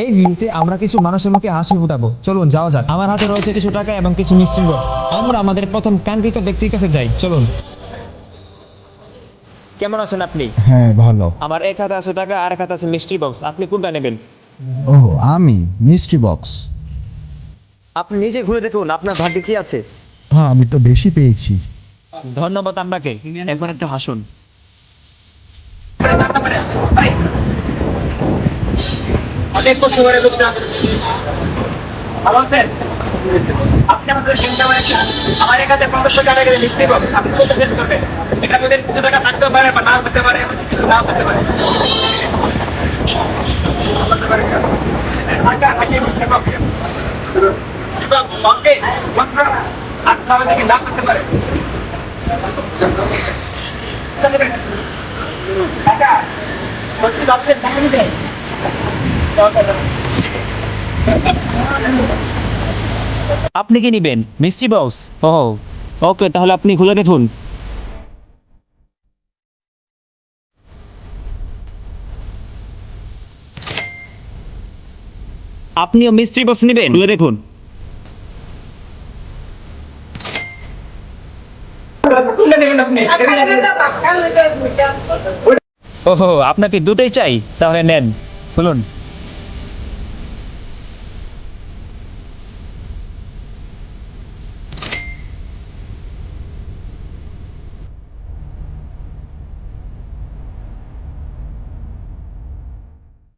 এই ভিডিওতে আমরা কিছু মানুষের মুখে হাসি ফুটাবো। চলুন যাওয়া যাক। আমার হাতে রয়েছে কিছু টাকা এবং কিছু মিষ্টি বক্স। আমরা আমাদের প্রথম কাঙ্ক্ষিত ব্যক্তির কাছে যাই। চলুন। কেমন আছেন আপনি? হ্যাঁ ভালো। আমার এক হাতে আছে টাকা আর এক হাতে আছে মিষ্টি বক্স। আপনি কোনটা নেবেন? ও আমি মিস্ট্রি বক্স। আপনি নিজে ঘুরে দেখুন আপনার ভাগ্যে কি আছে? হ্যাঁ আমি তো বেশি পেয়েছি। ধন্যবাদ আপনাকে। এখন একটু হাসুন। অনেক কষ্ট করে লোকটা ভালো আপনি আমাদের চিন্তা করেন আমার এখানে পনেরোশো টাকা মিষ্টি বক্স আপনি কত করবেন? এখানে কিছু টাকা থাকতে পারে বা নাও থাকতে পারে কিছু নাও থাকতে পারে। টাকা থাকে মিষ্টি বক্স এবং মাত্র আট নামে নাও থাকতে পারে। নিতে আপনি কি নেবেন? মিষ্টি বক্স? ও, ওকে, তাহলে আপনি খুলে দেখুন। আপনিও মিষ্টি বক্স নেবেন? খুলে দেখুন। আপনাকে দুটোই চাই, তাহলে নেন, খুলুন।